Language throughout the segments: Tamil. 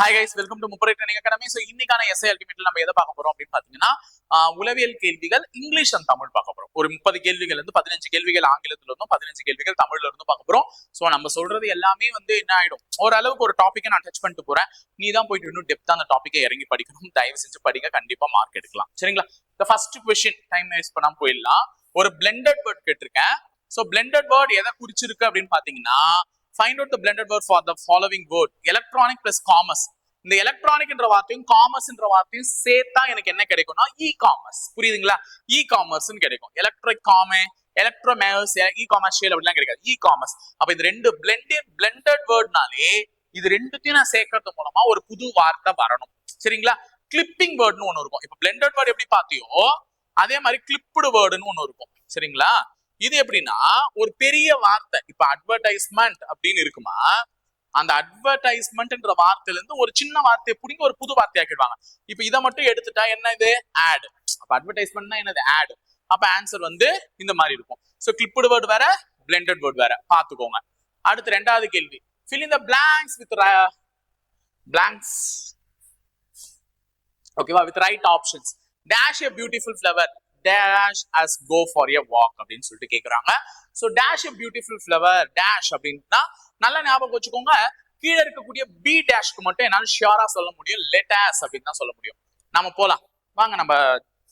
ஹாய் கைஸ் வெல்கம் டு முப்பரை ட்ரெயினிங் அகாடமி ஸோ இன்னைக்கான எஸ்ஐ அல்டிமேட்ல நம்ம எதை பார்க்க போறோம் அப்படின்னு பாத்தீங்கன்னா உளவியல் கேள்விகள் இங்கிலீஷ் அண்ட் தமிழ் பார்க்க போறோம். ஒரு முப்பது கேள்விகள் இருந்து பதினஞ்சு கேள்விகள் ஆங்கிலத்துல இருந்தும் பதினஞ்சு கேள்விகள் தமிழ்ல இருந்தும் பார்க்க போறோம். ஸோ நம்ம சொல்றது எல்லாமே வந்து என்ன ஆயிடும்? ஓரளவுக்கு ஒரு டாப்பிக்கை நான் டச் பண்ணிட்டு போறேன். நீ தான் போயிட்டு இன்னும் டெப்தா அந்த டாப்பிக்கை இறங்கி படிக்கணும். தயவு செஞ்சு படிங்க. கண்டிப்பா மார்க் எடுக்கலாம். சரிங்களா? இந்த ஃபர்ஸ்ட் கொஸ்டின் டைம் வேஸ்ட் பண்ணாம போயிடலாம். ஒரு பிளெண்டட் வேர்ட் கேட்டிருக்கேன். ஸோ பிளெண்டட் வேர்ட் எதை குறிச்சிருக்கு அப்படின்னு பாத்தீங்கன்னா find out the blended word for the following word electronic plus commerce இந்த எலக்ட்ரானிக் என்ற வார்த்தையும் காமர்ஸ் என்ற வார்த்தையும் சேர்த்தா எனக்கு என்ன கிடைக்கும்னா இ காமர்ஸ் புரியுதுங்களா? இ காமர்ஸ்னு கிடைக்கும். எலக்ட்ரிக் காமே எலக்ட்ரோமேஸ் இ காமர்ஷியல் அப்படிலாம் கிடைக்காது. இ காமர்ஸ் அப்ப இது ரெண்டு பிளெண்டட் பிளெண்டட் வேர்ட்னாலே இது ரெண்டுத்தையும் நான் சேர்க்கறது மூலமா ஒரு புது வார்த்தை வரணும். சரிங்களா? கிளிப்பிங் வேர்ட்னு ஒன்று இருக்கும். இப்ப பிளெண்டட் வேர்ட் எப்படி பாத்தியோ அதே மாதிரி கிளிப்டு வேர்டுன்னு ஒன்று இருக்கும். சரிங்களா? இது எப்படின்னா ஒரு பெரிய வார்த்தை. இப்ப அட்வர்டைஸ்மெண்ட் அப்படின்னு இருக்குமா அந்த அட்வர்டைஸ்மெண்ட்ன்ற வார்த்தையில இருந்து ஒரு சின்ன வார்த்தையை புடிங்க ஒரு புது வார்த்தை ஆக்கிடுவாங்க. இப்ப இதை மட்டும் எடுத்துட்டா என்ன இது? ஆட் அப்ப அட்வர்டைஸ்மெண்ட்னா என்னது? ஆட் அப்ப ஆன்சர் வந்து இந்த மாதிரி இருக்கும். ஸோ கிளிப்டு வேர்ட் வேற பிளெண்டட் வேர்ட் வேற. பாத்துக்கோங்க அடுத்து ரெண்டாவது கேள்வி. ஃபில் இந்த பிளாங்க்ஸ் வித் பிளாங்க்ஸ் ஓகேவா with right options dash a beautiful flower dash us go for a walk அப்படின்னு சொல்லிட்டு கேட்குறாங்க so dash a beautiful flower dash அப்படின்னா நல்லா ஞாபகம் வச்சுக்கோங்க. கீழே இருக்கக்கூடிய பி டேஷ்க்கு மட்டும் என்னால ஷியரா சொல்ல முடியும். லெட்டாஸ் அப்படின்னு தான் சொல்ல முடியும். நம்ம போலாம். வாங்க நம்ம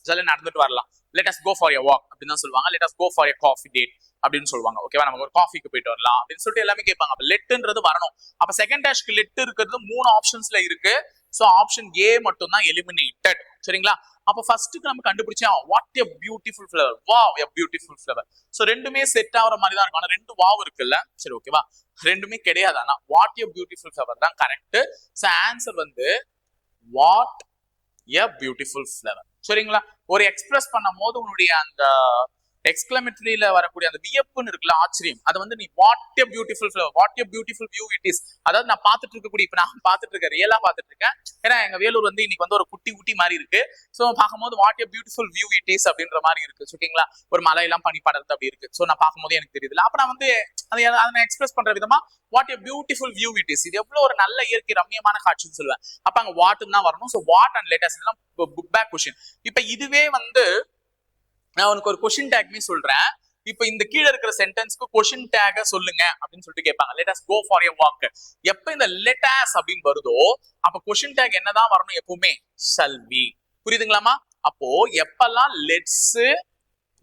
ஜல்ல நடந்துட்டு வரலாம். Let's go for a walk அப்படின்னு தான் சொல்லுவாங்க. Let's go for a coffee date அப்படின்னு சொல்லுவாங்க. ஓகேவா நம்ம ஒரு காஃபிக்கு போயிட்டு வரலாம் அப்படின்னு சொல்லிட்டு எல்லாமே கேட்பாங்க. அப்ப லெட்டுன்றது வரணும். அப்ப செகண்ட் டேஷ்க்கு லெட் இருக்கிறது மூணு ஆப்ஷன்ஸ்ல இருக்கு. ஸோ ஆப்ஷன் ஏ மட்டும் தான் எலிமினேட்டட் சரிங்களா? அப்ப ஃபர்ஸ்ட்டுக்கு நம்ம கண்டுபிடிச்சா வாட் எ பியூட்டிஃபுல் ஃபிளவர் வா எ பியூட்டிஃபுல் ஃபிளவர் ஸோ ரெண்டுமே செட் ஆகிற மாதிரி தான் இருக்கும். ஆனால் ரெண்டு வாவ் இருக்குல்ல? சரி ஓகேவா ரெண்டுமே கிடையாது. ஆனால் வாட் எ பியூட்டிஃபுல் ஃபிளவர் தான் கரெக்ட் ஸோ ஆன்சர் வந்து வாட் எ பியூட்டிஃபுல் ஃபிளவர் சரிங்களா? ஒரு எக்ஸ்பிரஸ் பண்ணும் போது உன்னுடைய அந்த எக்ஸ்கிளமெட்ரியில வரக்கூடிய அந்த வியப்புன்னு இருக்குல்ல ஆச்சரியம். அது வந்து நீ what a beautiful what a beautiful view it is அதாவது நான் பார்த்துட்டு இருக்கக்கூடிய இப்ப நான் பார்த்துட்டு இருக்கேன் ரியலா பார்த்துட்டு இருக்கேன். ஏன்னா எங்க வேலூர் வந்து இன்னைக்கு வந்து ஒரு குட்டி ஊட்டி மாதிரி இருக்கு. சோ பார்க்கும்போது what a beautiful view it is அப்படின்ற மாதிரி இருக்கு. ஓகேங்களா ஒரு மலையெல்லாம் பனி படர்ந்து அப்படி இருக்கு. சோ நான் பார்க்கும்போது எனக்கு தெரியுதுல அப்ப நான் வந்து அதை அதை நான் எக்ஸ்பிரஸ் பண்ற விதமா what a beautiful view it is இது எவ்வளவு ஒரு நல்ல இயற்கை ரம்யமான காட்சின்னு சொல்லுவேன். அப்ப அங்க வாட்டுன்னு தான் வரணும். So what and latest book back question இப்ப இதுவே வந்து நான் உனக்கு ஒரு கொஷின் டேக்மே சொல்றேன். இப்ப இந்த கீழே இருக்கிற சென்டென்ஸ்க்கு கொஷின் டேக சொல்லுங்க அப்படின்னு சொல்லிட்டு கேட்பாங்க. Let go for a walk எப்ப இந்த லெட்டாஸ் அப்படின்னு வருதோ அப்ப கொஷின் டேக் என்னதான் வரணும் எப்பவுமே? சல்வி புரியுதுங்களாமா அப்போ எப்பெல்லாம் லெட்ஸ்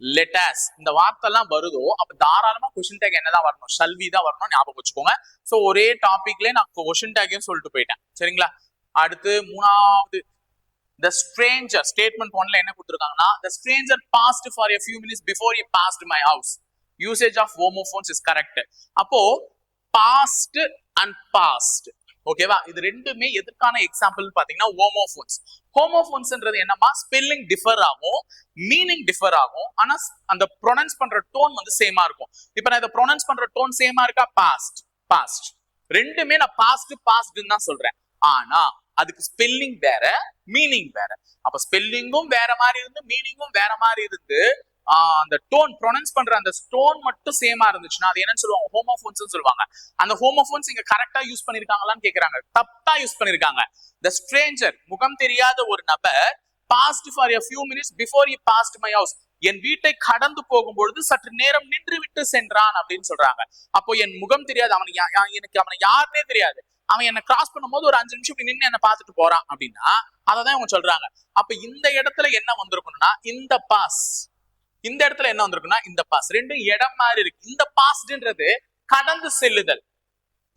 லெட்டாஸ் இந்த வார்த்தைலாம் வருதோ அப்ப தாராளமா கொஷின் டேக் என்னதான் வரணும்? சல்வி தான் வரணும் ஞாபகம் வச்சுக்கோங்க. சோ ஒரே டாபிக்லயே நான் கொஷின் டேக்கையும் சொல்லிட்டு போயிட்டேன். சரிங்களா? அடுத்து மூணாவது த ஸ்ட்ரேஞ்சர் ஸ்டேட்மெண்ட் ஒன்ல என்ன கொடுத்துருக்காங்கன்னா the stranger passed for a few minutes before I past my house usage of homophones is correct அப்போ பாஸ்ட் அண்ட் பாஸ்ட் ஓகேவா இது ரெண்டுமே எதற்கான எக்ஸாம்பிள் பாத்தீங்கன்னா ஹோமோஃபோன்ஸ் ஹோமோஃபோன்ஸ்ன்றது என்னமா ஸ்பெல்லிங் டிஃபர் ஆகும் மீனிங் டிஃபர் ஆகும். ஆனா அந்த ப்ரொனன்ஸ் பண்ற டோன் வந்து சேமா இருக்கும். இப்போ நான் இதை ப்ரொனன்ஸ் பண்ற டோன் சேமா இருக்கா? பாஸ்ட் பாஸ்ட் ரெண்டுமே நான் பாஸ்ட் பாஸ்ட்னு தான் சொல்றேன். ஆனா அதுக்கு ஸ்பெல்லிங் வேற மீனிங் வேற. அப்ப ஸ்பெல்லிங்கும் வேற மாதிரி இருந்து மீனிங்கும் வேற மாதிரி இருந்து அந்த டோன் ப்ரொனன்ஸ் பண்ற அந்த ஸ்டோன் மட்டும் சேமா இருந்துச்சுன்னா அது என்னன்னு சொல்லுவாங்க ஹோமோஃபோன்ஸ் சொல்லுவாங்க. அந்த ஹோமோஃபோன்ஸ் இங்க கரெக்டா யூஸ் பண்ணிருக்காங்களான்னு கேக்குறாங்க. தப்பா யூஸ் பண்ணிருக்காங்க. த ஸ்ட்ரேஞ்சர் முகம் தெரியாத ஒரு நபர் passed for a few minutes before I past my house என் வீட்டை கடந்து போகும்பொழுது சற்று நேரம் நின்று விட்டு சென்றான் அப்படின்னு சொல்றாங்க. அப்போ என் முகம் தெரியாது அவன் யா- எனக்கு அவனை யாருன்னே தெரியாது. அவன் என்ன கிராஸ் பண்ணும்போது ஒரு அஞ்சு நிமிஷம் நின்று என்ன பார்த்துட்டு போறான் அப்படின்னா அததான் இவங்க சொல்றாங்க. அப்ப இந்த இடத்துல என்ன வந்திருக்கணும்னா இந்த பாஸ் இந்த இடத்துல என்ன வந்திருக்குன்னா இந்த பாஸ் ரெண்டும் இடம் மாதிரி இருக்கு. இந்த பாஸ்ட்ன்றது கடந்து செல்லுதல்.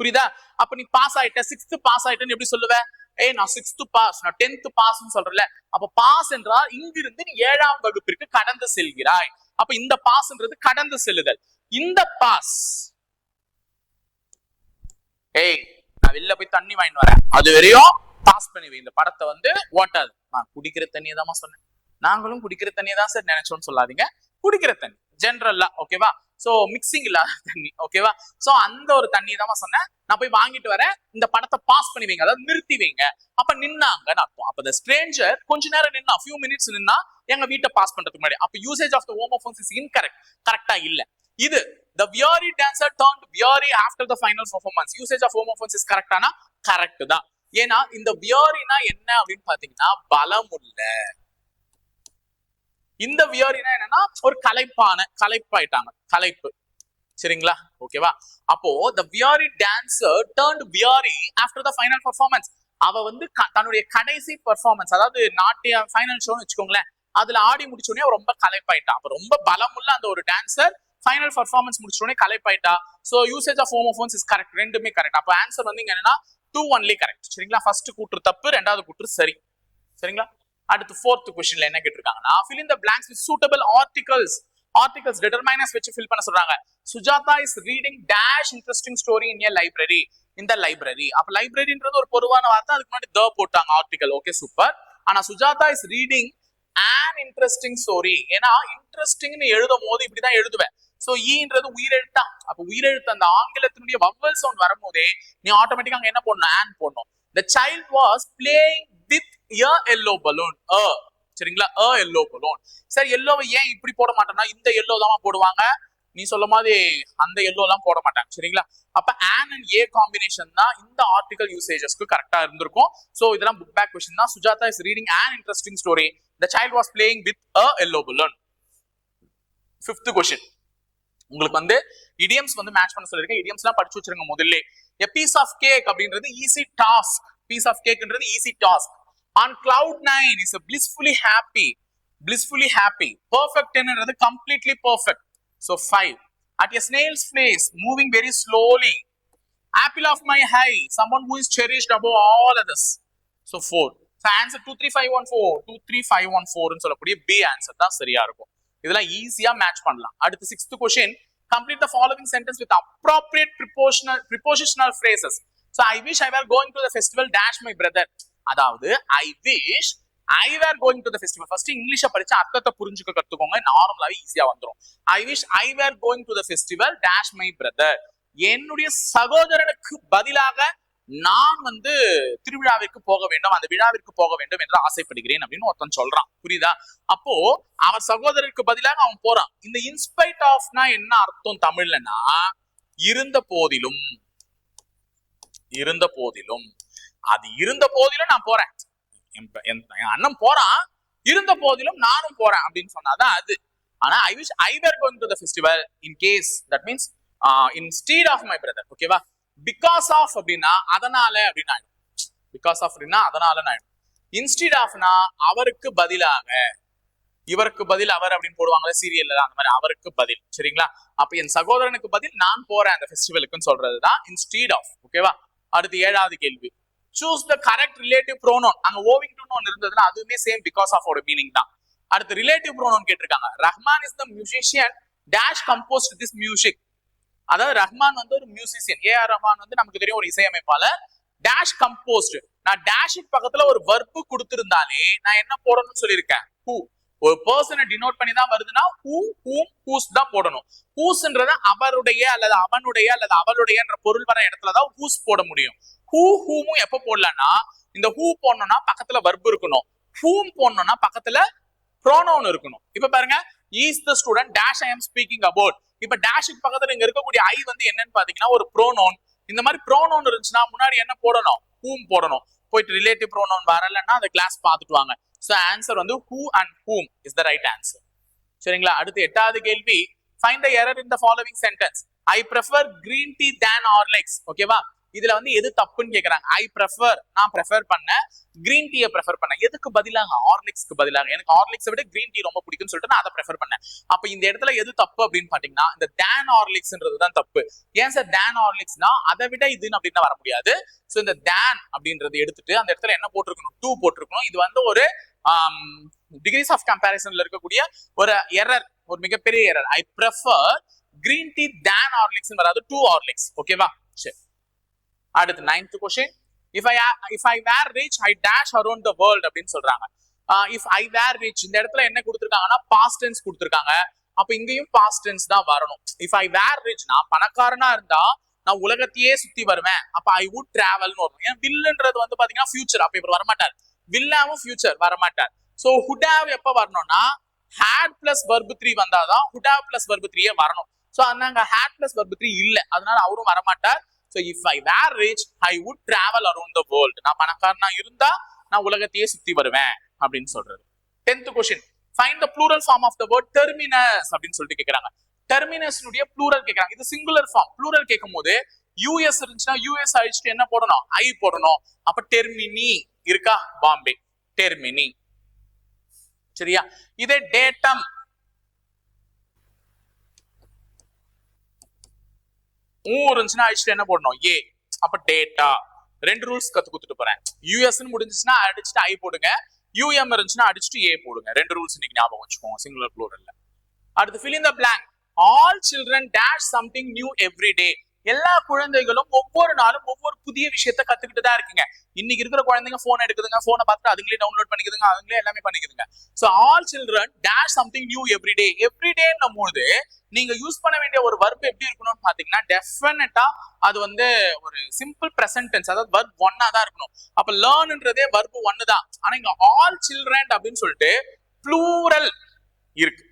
புரியுதா? அப்ப நீ பாஸ் ஆயிட்ட சிக்ஸ்த் பாஸ் ஆயிட்டேன்னு எப்படி சொல்லுவ? ஏய் நான் சிக்ஸ்த் பாஸ் நான் டென்த் பாஸ்னு சொல்றல அப்ப பாஸ் என்றால் இங்கிருந்து நீ ஏழாம் வகுப்பிற்கு கடந்து செல்கிறாய். அப்ப இந்த பாஸ்ன்றது கடந்து செல்லுதல். இந்த பாஸ் ஏய் நான் வெளில போய் தண்ணி வாங்கிட்டு வரேன். அது வரையும் பாஸ் பண்ணி இந்த படத்தை வந்து ஓட்டாது. நான் குடிக்கிற தண்ணியை தான் சொன்னேன். நாங்களும் குடிக்கிற தண்ணியை தான் சார் நினைச்சோம்னு சொல்லாதீங்க. குடிக்கிற தண்ணி. ஜென்ரல்லா ஓகேவா சோ மிக்சிங் இல்லாத தண்ணி ஓகேவா சோ அந்த ஒரு தண்ணி தான் சொன்னேன். நான் போய் வாங்கிட்டு வரேன். இந்த படத்தை பாஸ் பண்ணி வைங்க. அதாவது நிறுத்தி வைங்க. அப்ப நின்னாங்கன்னு அர்த்தம். அப்ப the stranger கொஞ்ச நேரம் நின்னா ஃபியூ மினிட்ஸ் நின்னா எங்க வீட்டை பாஸ் பண்றதுக்கு முன்னாடி. அப்ப usage of the homophones is incorrect கரெக்டா இல்ல. இது the weary dancer turned weary after the final performance. Usage of homophones is correct ஆனா கரெக்ட் தான். ஏன்னா இந்த வியரினா என்ன அப்படின்னு பாத்தீங்கன்னா பலமுள்ள இந்த வியரினா என்னன்னா ஒரு கலைப்பான கலைப்பாயிட்டாங்க. கலைப்பு. சரிங்களா? ஓகேவா அப்போ the weary dancer turned weary after the final performance அவ வந்து தன்னுடைய கடைசி பர்ஃபார்மன்ஸ் அதாவது நாட்டிய ஃபைனல் ஷோன்னு வச்சுக்கோங்களேன் அதுல ஆடி முடிச்ச உடனே ரொம்ப கலைப்பாயிட்டான் அப்ப ரொம்ப பலமுள்ள அந்த ஒரு டான்சர் ஃபைனல் பர்ஃபார்மன்ஸ் முடிச்ச உடனே கலைப்பாயிட்டா so usage of homophones is correct ரெண்டுமே கரெக்ட் அப்ப ஆன்சர் வந்து இங்க என்னன்னா டூ ஒன்லி கரெக்ட் சரிங்களா? ஃபர்ஸ்ட் கூற்று தப்பு ரெண்டாவது கூற்று சரி. சரிங்களா? அடுத்து ஃபோர்த் கொஸ்டின்ல என்ன கேட்டிருக்காங்கன்னா fill in the blanks with suitable articles articles determiners வச்சு ஃபில் பண்ண சொல்றாங்க. Sujatha is reading dash interesting story in a library இந்த லைப்ரரி அப்ப லைப்ரரின்றது ஒரு பொதுவான வார்த்தை அதுக்கு முன்னாடி த போட்டாங்க ஆர்டிகல் ஓகே சூப்பர் ஆனா Sujatha is reading an interesting story ஏன்னா இன்ட்ரெஸ்டிங்னு எழுதும் போது இப்படிதான் எழுதுவேன். சோ ஈன்றது e உயிரெழுத்தா. அப்ப உயிரெழுத்து அந்த ஆங்கிலத்தினுடைய வவ்வல் சவுண்ட் வரும்போதே நீ ஆட்டோமேட்டிக்கா அங்க என்ன போடணும்? ஆன் போடணும். The child was playing with yellow balloon a சரிங்களா? அ எல்லோ பலூன் சரி எல்லோவை ஏன் இப்படி போட மாட்டோம்னா இந்த எல்லோ தான் போடுவாங்க. நீ சொல்ல மாதிரி அந்த எல்லோ எல்லாம் போட மாட்டாங்க சரிங்களா? அப்ப ஆன் அண்ட் ஏ காம்பினேஷன் தான் இந்த ஆர்டிகல் யூசேஜஸ்க்கு கரெக்டா இருந்திருக்கும். சோ இதெல்லாம் புக் பேக் கொஸ்டின் தான். Sujatha is reading an interesting story the child was playing with a yellow balloon fifth question உங்களுக்கு வந்து இடியம்ஸ் வந்து மேட்ச் பண்ண சொல்லிருக்கேன் இடியம்ஸ்லாம் படிச்சு வச்சிருங்க முதல்ல. எ பீஸ் ஆஃப் கேக் அப்படின்றது easy task piece of கேக்ன்றது easy task on cloud nine is blissfully happy blissfully happy perfect என்னன்றது completely perfect so five at a snail's place moving very slowly apple of my eye someone who is cherished above all others so four answer two three five one four two three five one ஃபோர்னு சொல்லக்கூடிய பி ஆன்சர் தான் சரியா இருக்கும். இதெல்லாம் ஈஸியா மேட்ச் பண்ணலாம். அடுத்து sixth question complete the following sentence with appropriate prepositional prepositional phrases so I wish I were going to the festival dash my brother அதாவது I wish I were going to the festival first இங்கிலீஷை படிச்சு அர்த்தத்தை புரிஞ்சுக்க கத்துக்கோங்க. நார்மலாவே ஈஸியா வந்துரும். I wish I were going to the festival dash my brother என்னுடைய சகோதரனுக்கு பதிலாக நான் வந்து திருவிழாவிற்கு போக வேண்டும் அந்த விழாவிற்கு போக வேண்டும் என்று ஆசைப்படுகிறேன் அப்படின்னு ஒருத்தன் சொல்றான். புரியுதா? அப்போ அவன் சகோதரருக்கு பதிலாக அவன் போறான். இந்த இன்ஸ்பைட் ஆஃப்னா என்ன அர்த்தம் தமிழ்லனா இருந்த போதிலும் இருந்த போதிலும் அது இருந்த போதிலும் நான் போறேன். என் என் அண்ணன் போறான் இருந்த போதிலும் நானும் போறேன் அப்படின்னு சொன்னாதான் அது. ஆனா I wish I were going to the festival in case that means instead of my brother ஓகேவா பிகாஸ் ஆஃப் அப்படின்னா அதனால அப்படின்னு ஆயிடும். பிகாஸ் ஆஃப் அப்படின்னா அதனால ஆயிடும். இன்ஸ்டிட் ஆஃப்னா அவருக்கு பதிலாக இவருக்கு பதில் அவர் அப்படின்னு போடுவாங்களே சீரியல்ல அந்த மாதிரி அவருக்கு பதில். சரிங்களா? அப்ப என் சகோதரனுக்கு பதில் நான் போறேன் அந்த ஃபெஸ்டிவலுக்குன்னு சொல்றதுதான் இன்ஸ்டீட் ஆஃப் ஓகேவா அடுத்து ஏழாவது கேள்வி. Choose the correct relative pronoun அங்க ஓவிங் டு ஒன்று இருந்ததுன்னா அதுவுமே சேம் பிகாஸ் ஆஃப் ஓட மீனிங் தான். அடுத்து ரிலேட்டிவ் ப்ரோனோன் கேட்டிருக்காங்க. Rahman is the musician dash composed this music அதாவது ரஹ்மான் வந்து ஒரு மியூசிஷியன் ஏ ஆர் ரஹ்மான் வந்து நமக்கு தெரியும் ஒரு இசையமைப்பாளர். டேஷ் கம்போஸ்ட் நான் டேஷுக்கு பக்கத்துல ஒரு வர்ப்பு கொடுத்திருந்தாலே நான் என்ன போடணும்னு சொல்லியிருக்கேன்? ஹூ ஒரு பர்சனை டினோட் பண்ணி தான் வருதுன்னா ஹூ ஹூம் ஹூஸ் தான் போடணும். ஹூஸ்ன்றது அவருடைய அல்லது அவனுடைய அல்லது அவளுடையன்ற பொருள் வர இடத்துல தான் ஹூஸ் போட முடியும். ஹூ ஹூமும் எப்ப போடலன்னா இந்த ஹூ போடணும்னா பக்கத்துல வர்பு இருக்கணும். ஹூம் போடணும்னா பக்கத்துல ப்ரோனோன் இருக்கணும். இப்ப பாருங்க is the student dash I am speaking about இப்ப டேஷுக்கு பக்கத்துல இங்க இருக்கக்கூடிய ஐ வந்து என்னன்னு பாத்தீங்கன்னா ஒரு ப்ரோனோன் இந்த மாதிரி ப்ரோனோன் இருந்துச்சுன்னா முன்னாடி என்ன போடணும்? ஹூம் போடணும். போயிட்டு ரிலேட்டிவ் ப்ரோனோன் வரலன்னா அந்த கிளாஸ் பார்த்துட்டு வாங்க. ஸோ ஆன்சர் வந்து who and whom is the right answer சரிங்களா? அடுத்து எட்டாவது கேள்வி. Find the error in the following sentence I prefer green tea than Horlicks ஓகேவா இதுல வந்து எது தப்புன்னு கேக்குறாங்க. ஐ ப்ரெஃபர் நான் ப்ரெஃபர் பண்ணேன் கிரீன் டீயை ப்ரெஃபர் பண்ணேன் எதுக்கு பதிலாக? ஹார்லிக்ஸ்க்கு பதிலாக. எனக்கு ஹார்லிக்ஸை விட கிரீன் டீ ரொம்ப பிடிக்கும்னு சொல்லிட்டு நான் அதை ப்ரெஃபர் பண்ணேன். அப்ப இந்த இடத்துல எது தப்பு அப்படின்னு பாத்தீங்கன்னா இந்த தேன் ஹார்லிக்ஸ்ன்றது தான் தப்பு. ஏன் சார் தேன் ஹார்லிக்ஸ்னா அதை விட இதுன்னு அப்படின்னு வர முடியாது. ஸோ இந்த தேன் அப்படின்றது எடுத்துட்டு அந்த இடத்துல என்ன போட்டிருக்கணும்? டூ போட்டிருக்கணும். இது வந்து ஒரு டிகிரிஸ் ஆஃப் கம்பேரிசன்ல இருக்கக்கூடிய ஒரு எரர் ஒரு மிகப்பெரிய error I prefer green tea than Horlicks வராது டூ ஹார்லிக்ஸ் ஓகேவா அடுத்து ninth question if I if I were rich I dash around the world அப்படின்னு சொல்றாங்க. இஃப் ஐ வேர் ரீச் இந்த இடத்துல என்ன கொடுத்துருக்காங்கன்னா பாஸ்ட் டென்ஸ் கொடுத்துருக்காங்க. அப்ப இங்கேயும் பாஸ்ட் டென்ஸ் தான் வரணும். இஃப் ஐ வேர் ரீச் நான் பணக்காரனா இருந்தா நான் உலகத்தையே சுத்தி வருவேன். அப்ப ஐ வுட் டிராவல்னு வரும். ஏன் வில்லுன்றது வந்து பாத்தீங்கன்னா ஃபியூச்சர் அப்ப இவர் வரமாட்டார். வில்லாவும் ஃபியூச்சர் வரமாட்டார். ஸோ ஹுடாவ் எப்ப வரணும்னா ஹேட் பிளஸ் வர்பு த்ரீ வந்தாதான் ஹுடாவ் பிளஸ் வர்பு த்ரீயே வரணும். ஸோ அங்க ஹேட் பிளஸ் வர்பு த்ரீ இல்லை. அதனால அவரும் வரமாட்டார். So if I were rich I would travel around the world நான் பணக்காரனா இருந்தா நான் உலகத்தையே சுத்தி வருவேன் அப்படின்னு சொல்றது. Tenth question find the plural form of the word terminus அப்படின்னு சொல்லிட்டு கேக்குறாங்க. டெர்மினஸ்னுடைய ப்ளூரல் கேக்குறாங்க. இது சிங்குலர் ஃபார்ம் ப்ளூரல் கேட்கும் போது யூஎஸ் இருந்துச்சுன்னா யூஎஸ் அழிச்சுட்டு என்ன போடணும்? ஐ போடணும். அப்ப டெர்மினி இருக்கா? பாம்பே. டெர்மினி சரியா? இதே டேட்டம் ஊ இருந்துச்சுன்னா அடிச்சுட்டு என்ன போடணும்? ஏ அப்ப டேட்டா ரெண்டு ரூல்ஸ் கத்து கொடுத்துட்டு போறேன். யூஎஸ்ன்னு முடிஞ்சுச்சுன்னா அடிச்சுட்டு ஐ போடுங்க. யூஎம் இருந்துச்சுன்னா அடிச்சுட்டு ஏ போடுங்க. ரெண்டு ரூல்ஸ் இன்னைக்கு ஞாபகம் வச்சுக்கோங்க. சிங்குலர் ப்ளூரல்ல அடுத்து fill in the blank all children dash something new every day எல்லா குழந்தைகளும் ஒவ்வொரு நாளும் ஒவ்வொரு புதிய விஷயத்த கத்துக்கிட்டு தான் இருக்குங்க. இன்னைக்கு இருக்கிற குழந்தைங்க போன் எடுக்குதுங்க போனை பார்த்து அதுங்களே டவுன்லோட் பண்ணிக்குதுங்க அதுங்களே எல்லாமே பண்ணிக்குதுங்க. So all children dash something new everyday எவ்ரிடேன்னும் போது நீங்க யூஸ் பண்ண வேண்டிய ஒரு வர்ப் எப்படி இருக்கணும்னு பாத்தீங்கன்னா டெஃபினட்டா அது வந்து ஒரு சிம்பிள் பிரசன்ட் டென்ஸ் அதாவது வர்ப் ஒன்னா தான் இருக்கணும். அப்ப லேர்ன்ன்றதே வர்ப் ஒன்னு தான். ஆனா இங்க ஆல் சில்ட்ரன் அப்படின்னு சொல்லிட்டு ப்ளூரல் இருக்கு.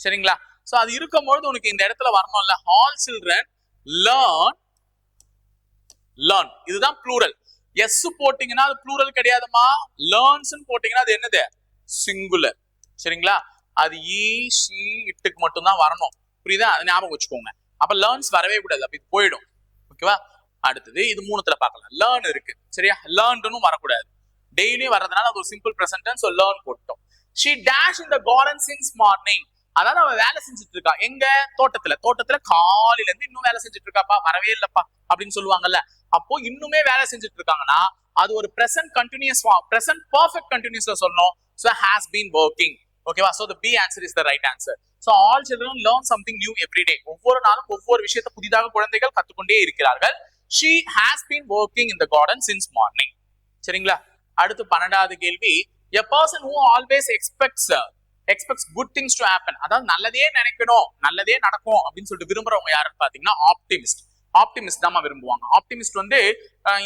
சரிங்களா? சோ அது இருக்கும்பொழுது உனக்கு இந்த இடத்துல வரணும்ல. ஆல் சில்ட்ரன் லேர்ன் லேர்ன் இதுதான் ப்ளூரல் எஸ் போட்டீங்கன்னா அது ப்ளூரல் கிடையாதுமா? லேர்ன்ஸ் போட்டீங்கன்னா அது என்னது? சிங்குலர் சரிங்களா? அது e, ஈ ஷி இட்டுக்கு மட்டும்தான் வரணும். புரியுதா? அது ஞாபகம் வச்சுக்கோங்க. அப்ப லேர்ன்ஸ் வரவே கூடாது. அப்ப இது போயிடும். ஓகேவா அடுத்தது இது மூணுத்துல பார்க்கலாம். லேர்ன் இருக்கு. சரியா? லேர்ன்னும் வரக்கூடாது. டெய்லியும் வர்றதுனால அது ஒரு சிம்பிள் ப்ரெசன்ட் ஸோ லேர்ன் போட்டோம் she dash in the garden since morning அதாவது அவன் வேலை செஞ்சுட்டு இருக்கா எங்க? தோட்டத்துல. தோட்டத்துல காலையில இருந்து இன்னும் வேலை செஞ்சுட்டு இருக்காப்பா வரவே இல்லப்பா அப்படின்னு சொல்லுவாங்கல்ல. அப்போ இன்னுமே வேலை செஞ்சுட்டு இருக்காங்கன்னா அது ஒரு பிரசன்ட் கண்டினியூஸ் பிரசன்ட் பர்ஃபெக்ட் கண்டினியூஸ்ல சொல்லணும். ஸோ ஹாஸ் பீன் ஒர்க்கிங் ஓகேவா so the B answer is the right answer so all children learn something new every day ஒவ்வொரு நாளும் ஒவ்வொரு விஷயத்தை புதிதாக குழந்தைகள் கத்துக்கொண்டே இருக்கிறார்கள். She has been working in the garden since morning சரிங்களா? அடுத்து பன்னெண்டாவது கேள்வி. A person who always expects expects good things to happen அதாவது நல்லதே நினைக்கணும் நல்லதே நடக்கும் அப்படின்னு சொல்லிட்டு விரும்புறவங்க யாருன்னு பாத்தீங்கன்னா ஆப்டிமிஸ்ட் ஆப்டிமிஸ்ட் தான் விரும்புவாங்க. ஆப்டிமிஸ்ட் வந்து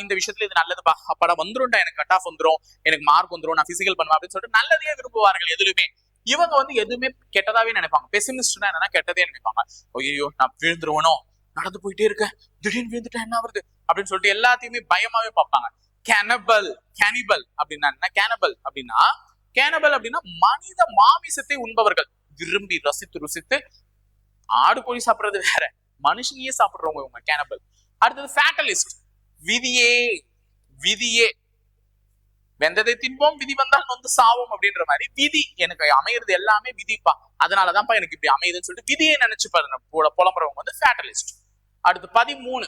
இந்த விஷயத்துல இது நல்லது அப்படா வந்துரும்டா எனக்கு கட் ஆஃப் வந்துடும் எனக்கு மார்க் வந்துடும் நான் பிசிக்கல் பண்ணுவேன். அப்படின்னு சொல்லிட்டு நல்லதே விரும்புவார்கள் எதுலுமே. இவங்க வந்து எதுவுமே கெட்டதாவே நினைப்பாங்க. பெசிமிஸ்ட்னா என்னன்னா கெட்டதே நினைப்பாங்க. ஐயோ நான் விழுந்துருவனோ? நடந்து போயிட்டே இருக்கேன். திடீர்னு விழுந்துட்டா என்ன வருது அப்படின்னு சொல்லிட்டு எல்லாத்தையுமே பயமாவே பார்ப்பாங்க. கேனபல் கேனிபல் அப்படின்னா என்ன? கேனபல் அப்படின்னா கேனபல் அப்படின்னா மனித மாமிசத்தை உண்பவர்கள். விரும்பி ரசித்து ருசித்து ஆடு கோழி சாப்பிடுறது வேற. மனுஷனையே சாப்பிடுறவங்க இவங்க கேனபல் அடுத்தது ஃபேட்டலிஸ்ட் விதியே விதியே. வெந்ததை தின்போம் விதி வந்தால் வந்து சாவோம் அப்படின்ற மாதிரி விதி. எனக்கு அமையிறது எல்லாமே விதிப்பா. அதனாலதான்ப்பா எனக்கு இப்படி அமையுதுன்னு சொல்லிட்டு விதியை நினைச்சு பாருங்க. போல புலம்புறவங்க வந்து ஃபேட்டலிஸ்ட் அடுத்து பதிமூணு.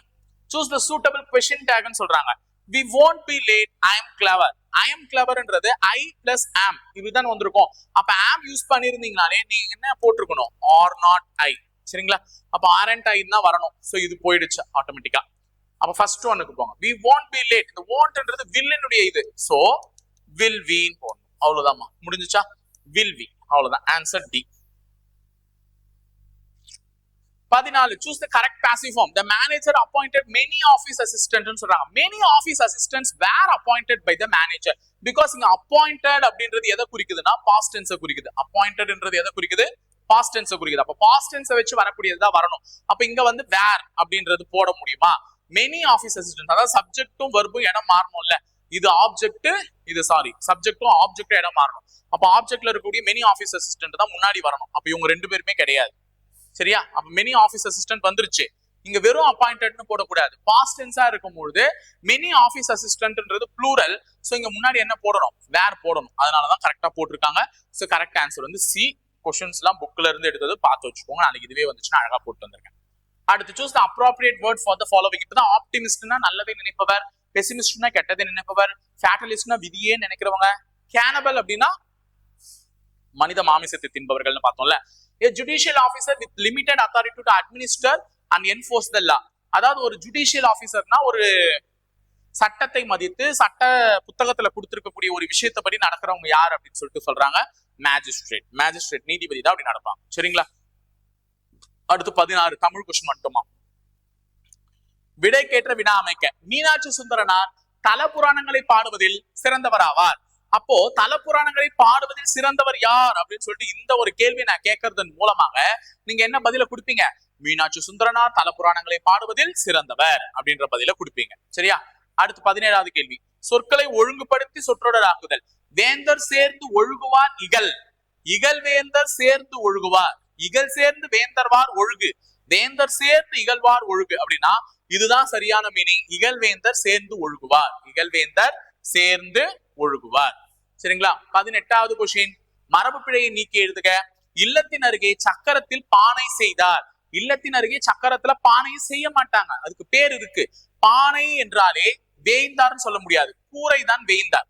சூஸ் த சூட்டபிள் கொஷின் டேக்னு சொல்றாங்க. We won't be late I am clever I am கிளவர்ன்றது I plus am இதுதான் வந்திருக்கும். அப்ப ஆம் யூஸ் பண்ணிருந்தீங்கனாலே நீங்க என்ன போட்டிருக்கணும்? ஆர் நாட் ஐ சரிங்களா? அப்ப ஆரண்ட் ஐ தான் வரணும். ஸோ இது போயிடுச்சு ஆட்டோமேட்டிக்கா அப்ப ஃபர்ஸ்ட் ஒன்னுக்கு போங்க. வி won't பி லேட் இந்த வாண்ட்ன்றது வில்லினுடைய இது. சோ வில் வின்னு போடணும். அவ்வளவுதாம்மா. முடிஞ்சுச்சா? வில் வி அவ்வளவுதான். ஆன்சர் டி பதினாலு. Choose the correct passive form the manager appointed many office அசிஸ்டன்ட்னு சொல்றாங்க. Many office assistants were appointed by the manager because இங்க அப்பாயிண்டட் அப்படின்றது எதை குறிக்குதுன்னா பாஸ்ட் டென்ஸை குறிக்குது. அப்பாயிண்டட்ன்றது எதை குறிக்குது? பாஸ்ட் டென்ஸை குறிக்குது. அப்ப பாஸ்ட் டென்ஸை வச்சு வரக்கூடியதுதான் வரணும். அப்ப இங்க வந்து வேர் அப்படின்றது போட முடியுமா? மெனி ஆஃபீஸ் அசிஸ்டன்ட் அதாவது சப்ஜெக்டும் வர்பும் இடம் மாறணும்ல. இது ஆப்ஜெக்ட் இது சாரி சப்ஜெக்டும் ஆப்ஜெக்டும் இடம் மாறணும். அப்ப ஆப்ஜெக்ட்ல இருக்கக்கூடிய மெனி ஆஃபீஸ் அசிஸ்டன்ட் தான் முன்னாடி வரணும். அப்ப இவங்க ரெண்டு பேருமே கிடையாது. சரியா? அப்ப மெனி ஆஃபீஸ் அசிஸ்டன்ட் வந்துருச்சு. இங்க வெறும் அப்பாயிண்டட்னு போடக்கூடாது. பாஸ்ட் டென்ஸா இருக்கும்பொழுது மெனி ஆஃபீஸ் அசிஸ்டன்ட்ன்றது ப்ளூரல் சோ இங்க முன்னாடி என்ன போடணும்? வேர் போடணும்? அதனாலதான் கரெக்டா போட்டிருக்காங்க. ஸோ கரெக்ட் ஆன்சர் வந்து சி கொஸ்டின்ஸ் எல்லாம் புக்ல இருந்து எடுத்தது பார்த்து வச்சுக்கோங்க. நாளைக்கு இதுவே வந்துச்சுன்னா அழகா போட்டு வந்திருக்கேன். அடுத்து choose the appropriate word for the following இப்பதான் ஆப்டிமிஸ்ட்னா நல்லதை நினைப்பவர் பெசிமிஸ்ட்னா கெட்டதை நினைப்பவர் ஃபேட்டலிஸ்ட்னா விதியே நினைக்கிறவங்க. கேனபல் அப்படின்னா மனித மாமிசத்தை தின்பவர்கள்னு பார்த்தோம்ல. A judicial officer with limited authority to administer and enforce the law. அதாவது ஒரு ஜுடிஷியல் ஆஃபீஸர்னா ஒரு சட்டத்தை மதித்து சட்ட புத்தகத்துல கொடுத்திருக்கக்கூடிய ஒரு விஷயத்தை படி நடக்கிறவங்க யார் அப்படின்னு சொல்லிட்டு சொல்றாங்க மேஜிஸ்ட்ரேட் மேஜிஸ்ட்ரேட் நீதிபதி தான் அப்படி நடப்பாங்க. சரிங்களா? அடுத்து பதினாறு தமிழ் கொஸ்டின் மட்டுமா? விடைக்கேற்ற வினா அமைக்க. மீனாட்சி சுந்தரனார் தல புராணங்களை பாடுவதில் சிறந்தவராவார் அப்போ தல புராணங்களை பாடுவதில் சிறந்தவர் யார் அப்படின்னு சொல்லிட்டு இந்த ஒரு கேள்வி நான் கேட்கறதன் மூலமாக நீங்க என்ன பதில கொடுப்பீங்க? மீனாட்சி சுந்தரனா தல புராணங்களை பாடுவதில் சிறந்தவர் அப்படின்ற பதில கொடுப்பீங்க. சரியா? அடுத்து பதினேழாவது கேள்வி. சொற்களை ஒழுங்குபடுத்தி சொற்றொடராக்குதல். வேந்தர் சேர்ந்து ஒழுகுவார் இகல். இகல் வேந்தர் சேர்ந்து ஒழுகுவார். இகல் சேர்ந்து வேந்தர்வார் ஒழுகு. வேந்தர் சேர்ந்து இகழ்வார் ஒழுகு அப்படின்னா இதுதான் சரியான மீனிங் இகழ்வேந்தர் சேர்ந்து ஒழுகுவார். இகழ்வேந்தர் சேர்ந்து ஒழுகுவார். சரிங்களா? பதினெட்டாவது கொஷின் மரபு பிழையை நீக்கி எழுதுக. இல்லத்தின் அருகே சக்கரத்தில் பானை செய்தார். இல்லத்தின் அருகே சக்கரத்துல பானை செய்ய மாட்டாங்க. அதுக்கு பேர் இருக்கு. பானை என்றாலே வேய்ந்தார்னு சொல்ல முடியாது. கூரை தான் வேய்ந்தார்.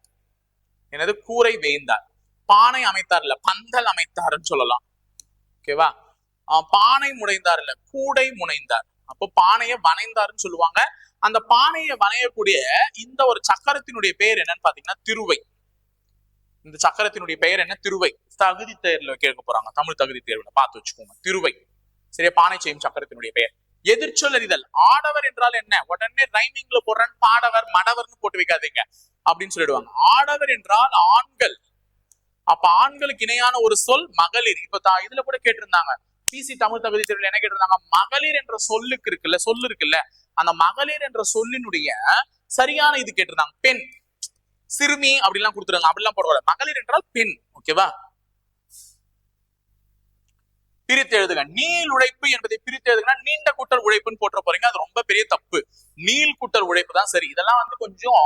எனது கூரை வேய்ந்தார். பானை அமைத்தார் இல்ல பந்தல் அமைத்தார்னு சொல்லலாம். ஓகேவா ஆஹ் பானை முனைந்தார் இல்ல கூடை முனைந்தார். அப்போ பானையை வனைந்தார்னு சொல்லுவாங்க. அந்த பானையை வனையக்கூடிய இந்த ஒரு சக்கரத்தினுடைய பெயர் என்னன்னு பாத்தீங்கன்னா திருவை. இந்த சக்கரத்தினுடைய பெயர் என்ன? திருவை. தகுதி தேர்வுல கேட்க போறாங்க. தமிழ் தகுதி தேர்வுல பார்த்து வச்சுக்கோங்க. திருவை. சரியா? பானை செய்யும் சக்கரத்தினுடைய பெயர். எதிர்ச்சொல் அறிதல் ஆடவர் என்றால் என்ன? உடனே ரைமிங்ல போடுறேன். பாடவர் மடவர்னு போட்டு வைக்காதீங்க. அப்படின்னு சொல்லிடுவாங்க. ஆடவர் என்றால் ஆண்கள். அப்ப ஆண்களுக்கு இணையான ஒரு சொல் மகளிர். இப்ப தா- இதுல கூட கேட்டிருந்தாங்க. பிசி தமிழ் தகுதி தேர்வில் என்ன கேட்டிருந்தாங்க? மகளிர் என்ற சொல்லுக்கு இருக்குல்ல சொல்லு இருக்குல்ல அந்த மகளிர் என்ற சொல்லினுடைய சரியான இது கேட்டிருந்தாங்க. பெண். சிறுமி அப்படிலாம் கொடுத்துருங்க அப்படிலாம் போடக்கூடாது. மகளிர் என்றால் பெண். ஓகேவா பிரித்து எழுதுக நீள் உழைப்பு என்பதை பிரித்து எழுதுனா நீண்ட கூட்டல் உழைப்புன்னு போட்டு போறீங்க. அது ரொம்ப பெரிய தப்பு. நீள் கூட்டல் உழைப்பு தான் சரி. இதெல்லாம் வந்து கொஞ்சம்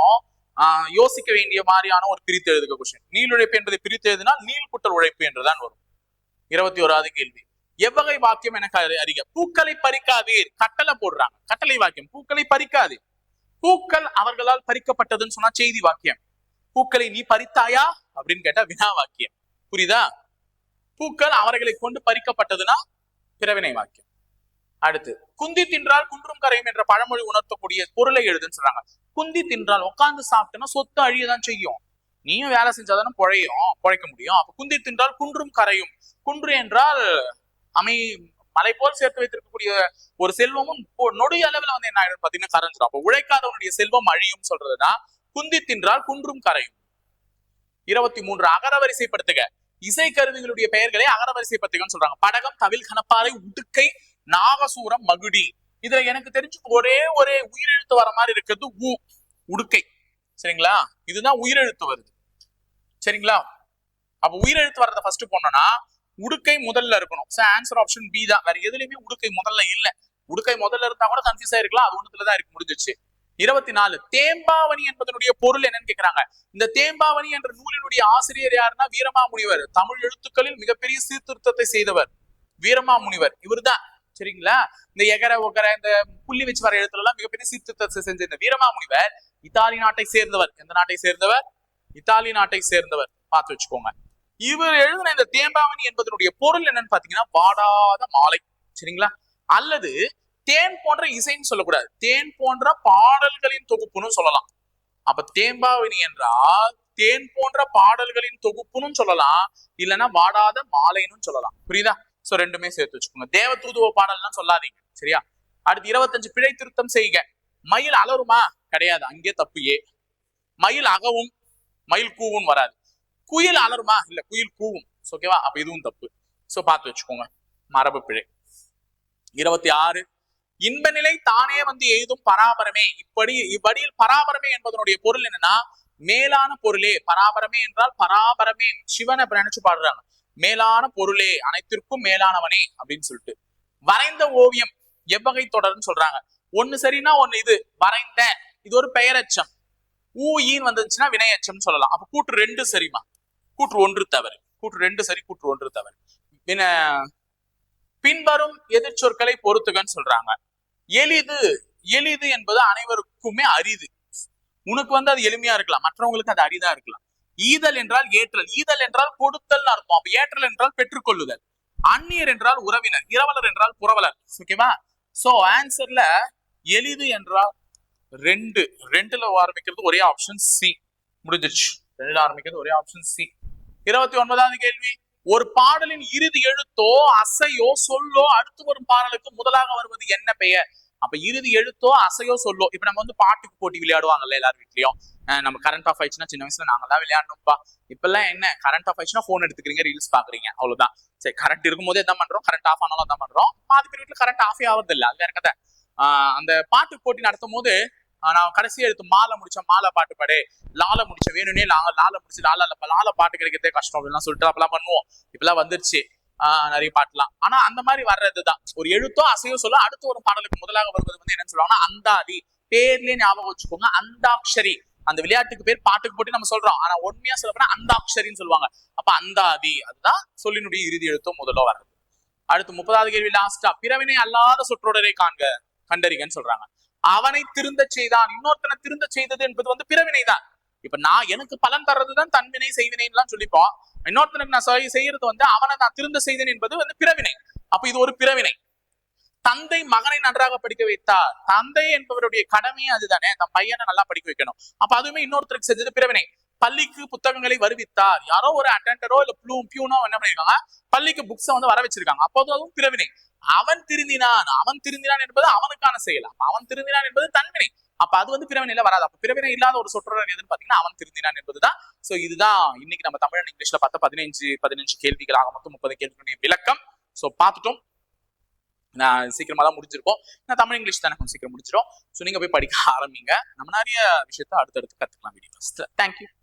ஆஹ், யோசிக்க வேண்டிய மாதிரியான ஒரு பிரித்து எழுதுக கொஸ்டின் நீள் உழைப்பு என்பதை பிரித்து எழுதினால் நீள் கூட்டல் உழைப்பு என்றுதான் வரும். இருபத்தி ஓராவது கேள்வி. எவ்வகை வாக்கியம் எனக்கு அறி- அறிக. பூக்களை பறிக்காதீர். கட்டளை போடுறாங்க. கட்டளை வாக்கியம். பூக்களை பறிக்காதீர். பூக்கள் அவர்களால் பறிக்கப்பட்டதுன்னு சொன்னா செய்தி வாக்கியம். பூக்களை நீ பறித்தாயா? அப்படின்னு கேட்டா வினா வாக்கியம். புரியுதா? பூக்கள் அவர்களை கொண்டு பறிக்கப்பட்டதுன்னா பிறவினை வாக்கியம். அடுத்து குந்தி தின்றால் குன்றும் கரையும் என்ற பழமொழி உணர்த்தக்கூடிய பொருளை எழுதுன்னு சொல்றாங்க. குந்தி தின்றால் உட்கார்ந்து சாப்பிட்டேன்னா சொத்து அழியதான் செய்யும். நீயும் வேலை செஞ்சாதானே புழையும் புழைக்க முடியும். அப்ப குந்தி தின்றால் குன்றும் கரையும். குன்று என்றால் அமை மலை போல் சேர்த்து வைத்திருக்கக்கூடிய ஒரு செல்வமும் நொடி அளவுல வந்து என்ன ஆயிடும் பாத்தீங்கன்னா கரைஞ்சிடும் அப்ப உழைக்காதவனுடைய செல்வம் அழியும் சொல்றதுன்னா குந்தி தின்றால் குன்றும் கரையும். இருபத்தி மூன்று அகரவரிசைப்படுத்துக இசை கருவிகளுடைய பெயர்களை அகரவரிசைப்படுத்துகன்னு சொல்றாங்க. படகம் தவில் கணப்பாறை உடுக்கை நாகசூரம் மகுடி. இதுல எனக்கு தெரிஞ்சு ஒரே ஒரே உயிரெழுத்து வர மாதிரி இருக்கிறது உ உடுக்கை. சரிங்களா? இதுதான் உயிரெழுத்து வருது. சரிங்களா? அப்ப உயிரெழுத்து வரத ஃபர்ஸ்ட் போனோம்னா உடுக்கை முதல்ல இருக்கணும். ஆன்சர் ஆப்ஷன் பி தான். வேற எதுலயுமே உடுக்கை முதல்ல இல்ல. உடுக்கை முதல்ல இருந்தா கூட கன்ஃபியூஸ் ஆயிருக்கலாம். அது ஒண்ணுத்துல தான் இருக்கு. முடிஞ்சிச்சு இருபத்தி நாலு தேம்பாவணி என்பதனுடைய பொருள் என்னன்னு கேக்குறாங்க. இந்த தேம்பாவணி என்ற நூலினுடைய ஆசிரியர் யாருன்னா வீரமாமுனிவர். தமிழ் எழுத்துக்களில் மிகப்பெரிய சீர்திருத்தத்தை செய்தவர். வீரமாமுனிவர். இவர்தான். சரிங்களா? இந்த எகர ஒகர இந்த புள்ளி வச்சு வர எழுத்துல எல்லாம் மிகப்பெரிய சீர்திருத்தத்தை செஞ்ச இந்த வீரமாமுனிவர் இத்தாலி நாட்டை சேர்ந்தவர். எந்த நாட்டை சேர்ந்தவர்? இத்தாலி நாட்டை சேர்ந்தவர். பார்த்து வச்சுக்கோங்க. இவர் எழுதின இந்த தேம்பாவணி என்பதனுடைய பொருள் என்னன்னு பாத்தீங்கன்னா வாடாத மாலை சரிங்களா? அல்லது தேன் போன்ற இசைன்னு சொல்லக்கூடாது. தேன் போன்ற பாடல்களின் தொகுப்புன்னு சொல்லலாம். அப்ப தேம்பாவணி என்றால் தேன் போன்ற பாடல்களின் தொகுப்புன்னு சொல்லலாம். இல்லைன்னா வாடாத மாலைன்னு சொல்லலாம். புரியுதா? சோ ரெண்டுமே சேர்த்து வச்சுக்கோங்க. தேவ தூதுவ பாடல்லாம் சொல்லாதீங்க சரியா? அடுத்து இருபத்தஞ்சு பிழை திருத்தம் செய்க. மயில் அலருமா? கிடையாது. அங்கே தப்பு ஏ. மயில் அகவும் மயில் கூவும் வராது. குயில் அலருமா? இல்ல குயில் கூவும். ஓகேவா அப்ப இதுவும் தப்பு. சோ பார்த்து வச்சுக்கோங்க. மரபு பிழை. இருபத்தி ஆறு. இன்ப நிலை தானே வந்து எய்தும் பராபரமே. இப்படி இவ்வடியில் பராபரமே என்பதனுடைய பொருள் என்னன்னா மேலான பொருளே. பராபரமே என்றால் பராபரமே. சிவனை இப்ப நினைச்சு பாடுறாங்க. மேலான பொருளே. அனைத்திற்கும் மேலானவனே அப்படின்னு சொல்லிட்டு. வரைந்த ஓவியம் எவ்வகை தொடர்ன்னு சொல்றாங்க. ஒண்ணு சரின்னா ஒண்ணு இது. வரைந்த. இது ஒரு பெயரச்சம். ஊ ஈன்னு வந்துச்சுன்னா வினையச்சம்னு சொல்லலாம். அப்ப கூற்று ரெண்டு சரிமா கூற்று ஒன்று தவறு. கூற்று ரெண்டு சரி கூற்று ஒன்று தவறு. வின பின்வரும் எதிர்ச்சொற்களை பொறுத்துகன்னு சொல்றாங்க. எளிது எளிது என்பது அனைவருக்குமே அரிது. உனக்கு வந்து அது எளிமையா இருக்கலாம். மற்றவங்களுக்கு அது அரிதா இருக்கலாம். ஈதல் என்றால் ஏற்றல். ஈதல் என்றால் கொடுத்தல் அர்த்தம். அப்ப ஏற்றல் என்றால் பெற்றுக்கொள்ளுதல். அந்நியர் என்றால் உறவினர். இரவலர் என்றால் புறவலர் ஓகேவா? சோ ஆன்சர்ல எளிது என்றால் ரெண்டு ரெண்டுல ஆரம்பிக்கிறது ஒரே ஆப்ஷன் சி முடிஞ்சிருச்சு. ரெண்டுல ஆரம்பிக்கிறது ஒரே ஆப்ஷன் சி இருபத்தி ஒன்பதாவது கேள்வி. ஒரு பாடலின் இறுதி எழுத்தோ அசையோ சொல்லோ அடுத்து வரும் பாடலுக்கு முதலாக வருவது என்ன பெயர்? அப்ப இறுதி எழுத்தோ அசையோ சொல்லோ. இப்ப நம்ம வந்து பாட்டுக்கு போட்டி விளையாடுவாங்கல்ல எல்லார் வீட்லயும். நம்ம கரண்ட் ஆஃப் ஆயிடுச்சுன்னா சின்ன வயசுல நாங்கெல்லாம் விளையாடணும்ப்பா இப்பெல்லாம் என்ன? கரண்ட் ஆஃப் ஆயிடுச்சுன்னா போன் எடுத்துக்கிறீங்க ரீல்ஸ் பாக்குறீங்க. அவ்வளவுதான். சரி கரண்ட் இருக்கும்போது என்ன பண்றோம்? கரண்ட் ஆஃப் ஆனாலும் தான் பண்றோம். பாதி பேர் வீட்டுல கரண்ட் ஆஃபே ஆகுறது இல்லை அது வேற கதை. ஆஹ் அந்த பாட்டு போட்டி நடத்தும் போது நான் கடைசி எடுத்து மாலை முடிச்ச மாலை பாட்டு பாடு. லால முடிச்ச வேணும்னே நாங்க லால முடிச்சு லால லால பாட்டு கிடைக்கிறதே கஷ்டம். அப்படின்லாம் சொல்லிட்டு அப்பெல்லாம் பண்ணுவோம். இப்பெல்லாம் வந்துருச்சு. நிறைய பாட்டுலாம். ஆனா அந்த மாதிரி வர்றதுதான். ஒரு எழுத்தோ அசையோ சொல்ல அடுத்த ஒரு பாடலுக்கு முதலாக வருவது வந்து என்ன சொல்லுவாங்கன்னா அந்தாதி. பேர்லயே ஞாபகம் வச்சுக்கோங்க அந்தாக்ஷரி. அந்த விளையாட்டுக்கு பேர் பாட்டுக்கு போட்டு நம்ம சொல்றோம். ஆனா உண்மையா சொல்ல போனா அந்தாக்ஷரின்னு சொல்லுவாங்க. அப்ப அந்தாதி அதுதான் சொல்லினுடைய இறுதி எழுத்தோ முதலோ வர்றது. அடுத்து முப்பதாவது கேள்வி லாஸ்டா பிறவினை அல்லாத சொற்றொடரை காண்க கண்டறிகன்னு சொல்றாங்க. அவனை திருந்த செய்தான் இன்னொருத்தனை திருந்த செய்தது என்பது வந்து பிறவினை தான் இப்ப நான் எனக்கு பலன் தர்றதுதான் தன்வினை செய்வினைலாம் சொல்லிப்போம் இன்னொருத்தனுக்கு நான் செய்யறது வந்து அவனை நான் திருந்த செய்தேன் என்பது வந்து பிறவினை. அப்ப இது ஒரு பிறவினை. தந்தை மகனை நன்றாக படிக்க வைத்தார். தந்தை என்பவருடைய கடமையே அதுதானே. தன் பையனை நல்லா படிக்க வைக்கணும். அப்ப அதுவுமே இன்னொருத்தருக்கு செஞ்சது பிறவினை. பள்ளிக்கு புத்தகங்களை வருவித்தார். யாரோ ஒரு அட்டெண்டரோ இல்ல ப்ளூ பியூனோ என்ன பண்ணிருக்காங்க? பள்ளிக்கு புக்ஸை வந்து வர வச்சிருக்காங்க. அப்போது அதுவும் பிறவினை. அவன் திருந்தினான். அவன் திருந்தினான் என்பது அவனுக்கான செயல். அப்ப அவன் திருந்தினான் என்பது தன்வினை. அப்ப அது வந்து பிறவினையில வராது. அப்ப பிறவினை இல்லாத ஒரு சொற்றொடர் எதுன்னு பாத்தீங்கன்னா அவன் திருந்தினான் என்பதுதான். சோ இதுதான் இன்னைக்கு நம்ம தமிழ் இங்கிலீஷ்ல பார்த்த பதினஞ்சு பதினஞ்சு கேள்விகளாக மொத்தம் முப்பது கேள்விகளுடைய விளக்கம். சோ பார்த்துட்டோம். நான் சீக்கிரமா தான் முடிஞ்சிருக்கோம். நான் தமிழ் இங்கிலீஷ் தானே. கொஞ்சம் சீக்கிரம் முடிச்சிடும் ஸோ நீங்க போய் படிக்க ஆரம்பிங்க. நம்ம நிறைய விஷயத்த அடுத்தடுத்து கத்துக்கலாம் வீடியோஸ்ல தேங்க்யூ